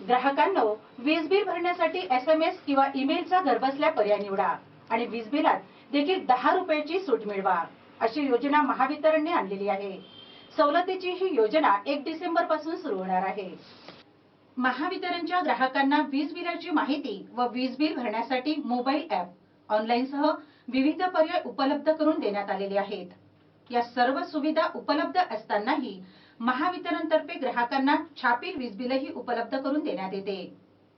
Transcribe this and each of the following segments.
ग्राहकांनो वीज बिल भरण्यासाठी S M S किंवा ईमेलचा घरबसल्या पर्याय निवडा आणि वीज बिलात देखील दहा रुपयाची सूट मिळवा अशी योजना महावितरणने आणलेली आहे. सवलतीची ही योजना एक डिसेंबरपासून सुरू होणार आहे. महावितरणच्या ग्राहकांना वीज बिलाची माहिती व वीज बिल भरण्यासाठी मोबाईल ऍप ऑनलाईन सह विविध पर्याय उपलब्ध करून देण्यात आलेले आहेत. या सर्व सुविधा उपलब्ध असतानाही महावितरणतर्फे ग्राहकांना छापील वीज बिलही उपलब्ध करून देण्यात येते.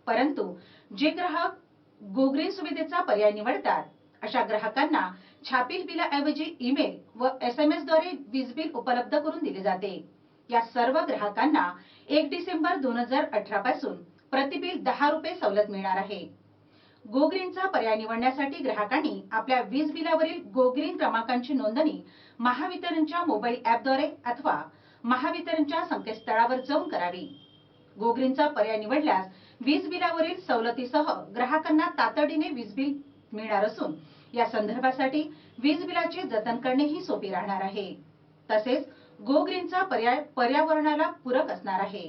परंतु जे ग्राहक गोग्रीन सुविधेचा पर्याय निवडतात अशा ग्राहकांना छापील बिलाऐवजी ईमेल व एस एम एसद्वारे वीज बिल उपलब्ध करून दिले जाते. या सर्व ग्राहकांना एक डिसेंबर दोन हजार अठरा पासून प्रतिबिल दहा रुपये सवलत मिळणार आहे. गोग्रीनचा पर्याय निवडण्यासाठी ग्राहकांनी आपल्या वीज बिलावरील गोग्रीन क्रमांकांची नोंदणी महावितरणच्या मोबाईल ऍपद्वारे अथवा महावितरणच्या संकेतस्थळावर जाऊन करावी. गोग्रीनचा पर्याय निवडल्यास वीज बिलावरील सवलतीसह ग्राहकांना तातडीने वीज बिल मिळणार असून या संदर्भासाठी वीज बिलाचे जतन करणेही सोपे राहणार आहे. तसेच गो ग्रीनचा पर्याय पर्यावरणाला पूरक असणार आहे.